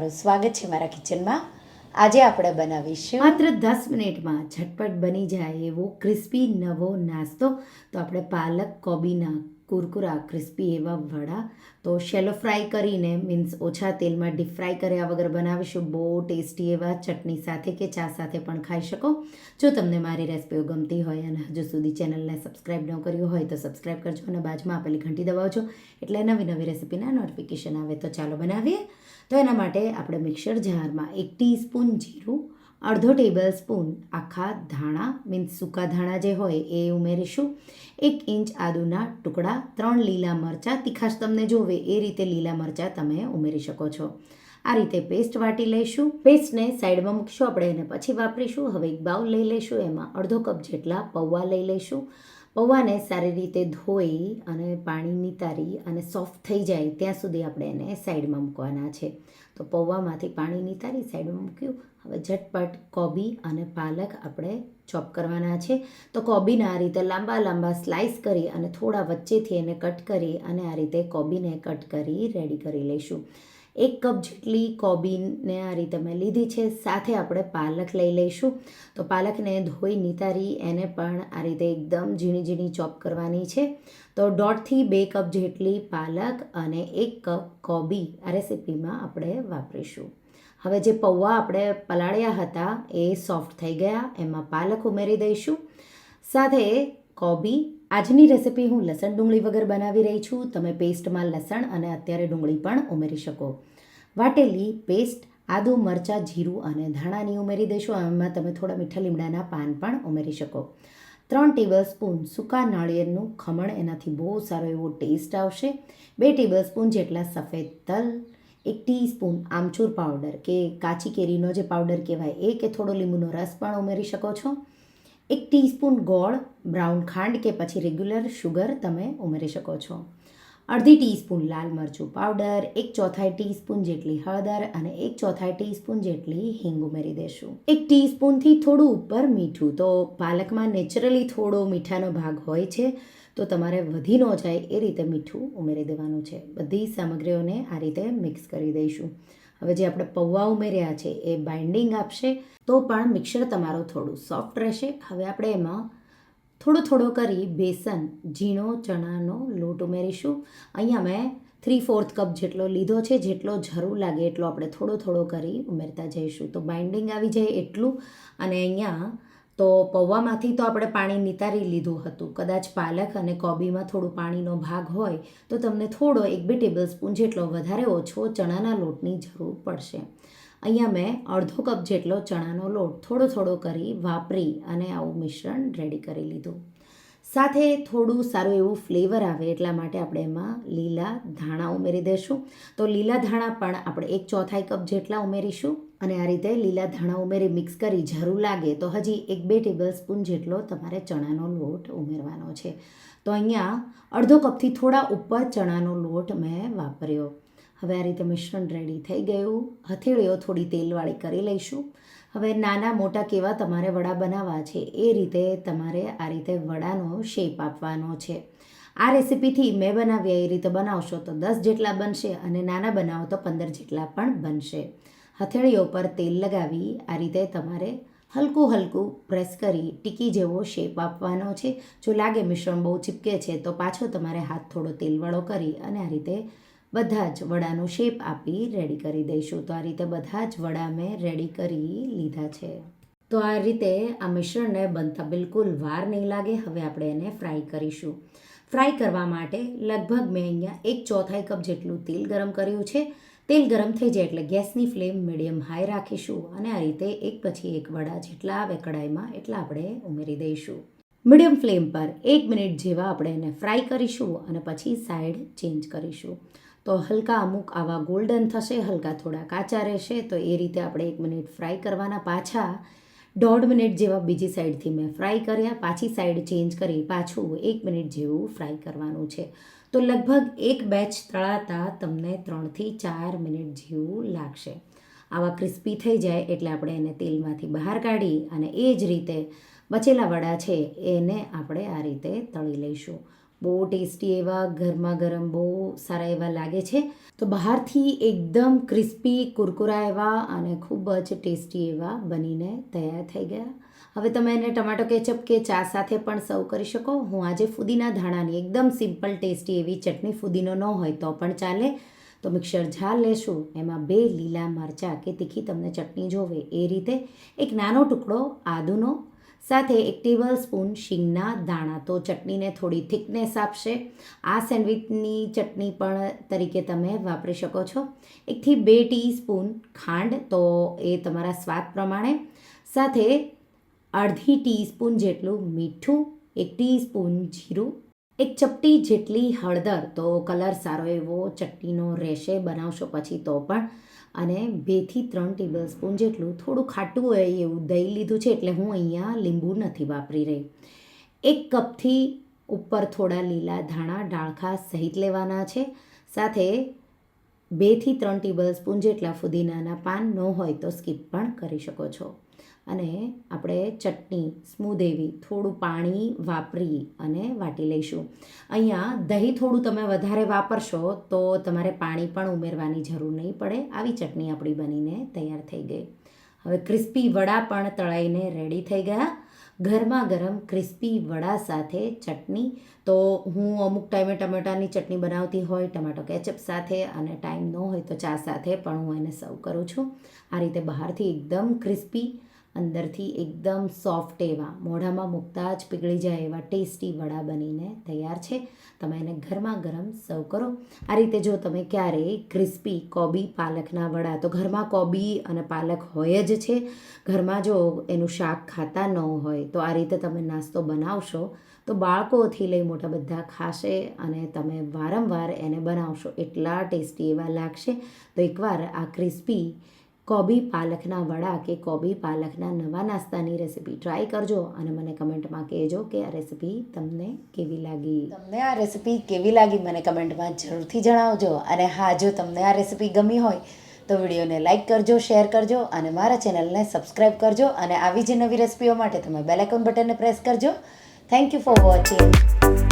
તમારું સ્વાગત છે મારા કિચનમાં. આજે આપણે બનાવીશું માત્ર દસ મિનિટમાં ઝટપટ બની જાય એવો ક્રિસ્પી નવો નાસ્તો. તો આપણે પાલક, કોબીના, કુરકુરા, ક્રિસ્પી એવા વડા તો શેલો ફ્રાય કરીને મીન્સ ઓછા તેલમાં ડીપ ફ્રાય કર્યા વગર બનાવીશું. બહુ ટેસ્ટી એવા ચટણી સાથે કે ચા સાથે પણ ખાઈ શકો. જો તમને મારી રેસિપીઓ ગમતી હોય અને હજુ સુધી ચેનલને સબસ્ક્રાઈબ ન કર્યું હોય તો સબસ્ક્રાઈબ કરજો અને બાજુમાં આપેલી ઘંટી દબાવજો. એટલે નવી નવી રેસિપીના નોટિફિકેશન આવે તો ચાલો બનાવીએ. તો એના માટે આપણે મિક્સર જારમાં એક ટીસ્પૂન જીરું, અડધો ટેબલ સ્પૂન આખા ધાણા, મીન્સ સૂકા ધાણા જે હોય એ ઉમેરીશું. એક ઇંચ આદુના ટુકડા, ત્રણ લીલા મરચાં, તીખાશ તમને જોવે એ રીતે લીલા મરચાં તમે ઉમેરી શકો છો. આ રીતે પેસ્ટ વાટી લઈશું. પેસ્ટને સાઈડમાં મૂકીશું આપણે એને પછી વાપરીશું. હવે એક બાઉલ લઈ લઈશું. એમાં અડધો કપ જેટલા પૌવા લઈ લઈશું. પૌવાને સારી રીતે ધોઈ અને પાણી નિતારી અને સોફ્ટ થઈ જાય ત્યાં સુધી આપણે એને સાઈડમાં મૂકવાના છે. તો પૌવામાંથી પાણી નિતારી સાઈડમાં મૂક્યું. હવે ઝટપટ કોબી અને પાલક આપણે ચોપ કરવાના છે. તો કોબીને આ રીતે લાંબા લાંબા સ્લાઇસ કરી અને થોડા વચ્ચેથી એને કટ કરી અને આ રીતે કોબીને કટ કરી રેડી કરી લઈશું. એક કપ જેટલી કોબીને આ રીતે મેં લીધી છે. સાથે આપણે પાલક લઈ લઈશું. તો પાલકને ધોઈ નિતારી એને પણ આ રીતે એકદમ ઝીણી ઝીણી ચોપ કરવાની છે. તો દોઢથી બે કપ જેટલી પાલક અને એક કપ કોબી આ રેસીપીમાં આપણે વાપરીશું. હવે જે પૌવા આપણે પલાળ્યા હતા એ સોફ્ટ થઈ ગયા. એમાં પાલક ઉમેરી દઈશું. સાથે કોબી આજની રેસિપી હું લસણ ડુંગળી વગર બનાવી રહી છું. તમે પેસ્ટમાં લસણ અને અત્યારે ડુંગળી પણ ઉમેરી શકો. વાટેલી પેસ્ટ, આદુ, મરચાં, જીરું અને ધાણાની ઉમેરી દેશો. એમાં તમે થોડા મીઠા લીમડાના પાન પણ ઉમેરી શકો. ત્રણ ટેબલ સ્પૂન સૂકા નાળિયેરનું ખમણ. એનાથી બહુ સારો એવો ટેસ્ટ આવશે. બે ટેબલ સ્પૂન જેટલા સફેદ તલ, એક ટીસ્પૂન આમચૂર પાવડર કે કાચી કેરીનો જે પાવડર કહેવાય, એ કે થોડો લીંબુનો રસ પણ ઉમેરી શકો છો. એક ટીસ્પૂન ગોળ બ્રાઉન ખાંડ કે પછી રેગ્યુલર શુગર તમે ઉમેરી શકો છો. અડધી ટીસ્પૂન લાલ મરચું પાવડર, એક ચોથાઈ ટીસ્પૂન જેટલી હળદર અને એક ચોથાઈ ટીસ્પૂન જેટલી હિંગ ઉમેરી દેશું. એક ટીસ્પૂનથી થોડું ઉપર મીઠું. તો પાલકમાં નેચરલી થોડો મીઠાનો ભાગ હોય છે, તો તમારે વધી ન જાય એ રીતે મીઠું ઉમેરી દેવાનું છે. બધી સામગ્રીઓને આ રીતે મિક્સ કરી દઈશું. હવે જે આપણે પૌવા ઉમેર્યા છે, એ બાઇન્ડિંગ આપશે, તો પણ મિક્સર તમારું થોડું સોફ્ટ રહેશે. હવે આપણે એમાં થોડો થોડો કરી બેસન, ઝીણો, ચણાનો લોટ ઉમેરીશું. અહીંયા મેં થ્રી ફોર્થ કપ જેટલો લીધો છે, જેટલો જરૂર લાગે એટલો આપણે થોડો થોડો કરી ઉમેરતા જઈશું. તો બાઇન્ડિંગ આવી જાય એટલું. અને અહીંયા તો પૌવામાંથી તો આપણે પાણી નિતારી લીધું હતું. કદાચ પાલક અને કોબીમાં થોડું પાણીનો ભાગ હોય તો તમને થોડો એક બે ટેબલ સ્પૂન જેટલો વધારે ઓછો ચણાના લોટની જરૂર પડશે. અહીંયા મેં અડધો કપ જેટલો ચણાનો લોટ થોડો થોડો કરી વાપરી અને આવું મિશ્રણ રેડી કરી લીધું. સાથે થોડું સારું એવું ફ્લેવર આવે એટલા માટે આપણે એમાં લીલા ધાણા ઉમેરી દઈશું તો લીલા ધાણા પણ આપણે એક ચોથાઈ કપ જેટલા ઉમેરીશું અને આ રીતે લીલા ધાણા ઉમેરી મિક્સ કરી જરૂર લાગે તો હજી એક બે ટેબલ સ્પૂન જેટલો તમારે ચણાનો લોટ ઉમેરવાનો છે. તો અહીંયા અડધો કપથી થોડા ઉપર ચણાનો લોટ મેં વાપર્યો. હવે આ રીતે મિશ્રણ રેડી થઈ ગયું. હથેળીઓ થોડી તેલવાળી કરી લઈશું. હવે નાના મોટા કેવા તમારે વડા બનાવવા છે, એ રીતે તમારે આ રીતે વડાનો શેપ આપવાનો છે. આ રેસીપીથી મેં બનાવ્યા એ રીતે બનાવશો તો દસ જેટલા બનશે અને નાના બનાવો તો પંદર જેટલા પણ બનશે. હથેળીઓ પર તેલ લગાવી આ રીતે તમારે હલકું હલકું પ્રેસ કરી ટીકી જેવો શેપ આપવાનો છે. જો લાગે મિશ્રણ બહુ ચીપકે છે તો પાછો તમારે હાથ થોડો તેલવાળો કરી અને આ રીતે બધા જ વડાનો શેપ આપી રેડી કરી દઈશું. તો આ રીતે બધા જ વડા મેં રેડી કરી લીધા છે. તો આ રીતે આ મિશ્રણને બનતા બિલકુલ વાર નહીં લાગે. હવે આપણે એને ફ્રાય કરીશું. ફ્રાય કરવા માટે લગભગ મેં અહીંયા એક ચોથાઈ કપ જેટલું તેલ ગરમ કર્યું છે. તેલ ગરમ થઈ જાય એટલે ગેસની ફ્લેમ મીડિયમ હાઈ રાખીશું અને આ રીતે એક પછી એક વડા જેટલા આવે કડાઈમાં એટલા આપણે ઉમેરી દઈશું. મીડિયમ ફ્લેમ પર એક મિનિટ જેવા આપણે એને ફ્રાય કરીશું અને પછી સાઈડ ચેન્જ કરીશું. તો હલકા અમુક આવા ગોલ્ડન થશે, હલકા થોડા કાચા રહેશે. તો એ રીતે આપણે એક મિનિટ ફ્રાય કરવાના પાછા. દોઢ મિનિટ જેવા બીજી સાઈડથી મેં ફ્રાય કર્યા. પાછી સાઈડ ચેન્જ કરી, પાછું એક મિનિટ જેવું ફ્રાય કરવાનું છે. તો લગભગ એક બેચ તળાતા તમને ત્રણથી ચાર મિનિટ જેવું લાગશે. આવા ક્રિસ્પી થઈ જાય એટલે આપણે એને તેલમાંથી બહાર કાઢી અને એ જ રીતે બચેલા વડા છે એને આપણે આ રીતે તળી લઈશું. બહુ ટેસ્ટી એવા ગરમા ગરમ બહુ સારા એવા લાગે છે. તો બહારથી એકદમ ક્રિસ્પી કુરકુરા એવા અને ખૂબ જ ટેસ્ટી એવા બનીને તૈયાર થઈ ગયા. હવે તમે એને ટમાટો કેચઅપ કે ચા સાથે પણ સર્વ કરી શકો. હું આજે ફુદીના ધાણાની એકદમ સિમ્પલ ટેસ્ટી એવી ચટણી ફુદીનો ન હોય તો પણ ચાલે. તો મિક્સર જાર લેશું. એમાં બે લીલા મરચાં કે તીખી તમને ચટણી જોવે એ રીતે. એક નાનો ટુકડો આદુનો સાથે એક ટેબલ સ્પૂન શીંગના દાણા. તો ચટણીને થોડી થિકનેસ આપશે. આ સેન્ડવિચની ચટણી પણ તરીકે તમે વાપરી શકો છો. એકથી બે ટીસ્પૂન ખાંડ, તો એ તમારા સ્વાદ પ્રમાણે. સાથે અડધી ટીસ્પૂન જેટલું મીઠું, એક ટીસ્પૂન જીરું, એક ચપટી જેટલી હળદર. તો કલર સારો એવો ચટણીનો રહેશે. બનાવશો પછી તો પણ અને બેથી ત્રણ ટેબલ સ્પૂન જેટલું થોડું ખાટું હોય એવું દહીં લીધું છે એટલે હું અહીંયા લીંબુ નથી વાપરી રહી. એક કપથી ઉપર થોડા લીલા ધાણા, ડાળખા સહિત લેવાના છે. સાથે બેથી ત્રણ ટેબલ સ્પૂન જેટલા ફુદીનાના પાન ન હોય તો સ્કીપ પણ કરી શકો છો. અને આપણે ચટણી સ્મૂધ એવી થોડું પાણી વાપરી અને વાટી લઈશું. અહીંયા દહીં થોડું તમે વધારે વાપરશો તો તમારે પાણી પણ ઉમેરવાની જરૂર નહીં પડે. આવી ચટણી આપણી બનીને તૈયાર થઈ ગઈ. હવે ક્રિસ્પી વડા પણ તળાઈને રેડી થઈ ગયા. ગરમા ગરમ, ક્રિસ્પી વડા સાથે ચટણી. તો હું અમુક ટાઈમે ટમેટાની ચટણી બનાવતી હોય, ટમેટો કેચઅપ સાથે અને ટાઈમ ન હોય તો ચા સાથે પણ હું એને સર્વ કરું છું. આ રીતે બહારથી એકદમ ક્રિસ્પી અંદરથી એકદમ સોફ્ટ એવા, મોઢામાં મૂકતા જ પીગળી જાય એવા ટેસ્ટી વડા બનીને તૈયાર છે. તમે એને ગરમા ગરમ સર્વ કરો. આ રીતે જો તમે ક્યારેય ક્રિસ્પી કોબી પાલકના વડા, તો ઘરમાં કોબી અને પાલક હોય જ છે. ઘરમાં જો એનું શાક ખાતા ન હોય, તો આ રીતે તમે નાસ્તો બનાવશો, તો બાળકોથી લઈ મોટા બધા ખાશે અને તમે વારંવાર એને બનાવશો. એટલા ટેસ્ટી એવા લાગશે. તો એકવાર આ ક્રિસ્પી કોબી પાલકના વડા કે કોબી પાલકના નવા નાસ્તાની રેસીપી ટ્રાય કરજો અને મને કમેન્ટમાં કહેજો કે આ રેસીપી તમને કેવી લાગી. તમને આ રેસીપી કેવી લાગી મને કમેન્ટમાં જરૂરથી જણાવજો અને હા, જો તમને આ રેસીપી ગમી હોય તો વિડીયોને લાઇક કરજો, શેર કરજો અને મારા ચેનલને સબસ્ક્રાઈબ કરજો અને આવી જ નવી રેસિપીઓ માટે તમે બેલ બટનને પ્રેસ કરજો. Thank you for watching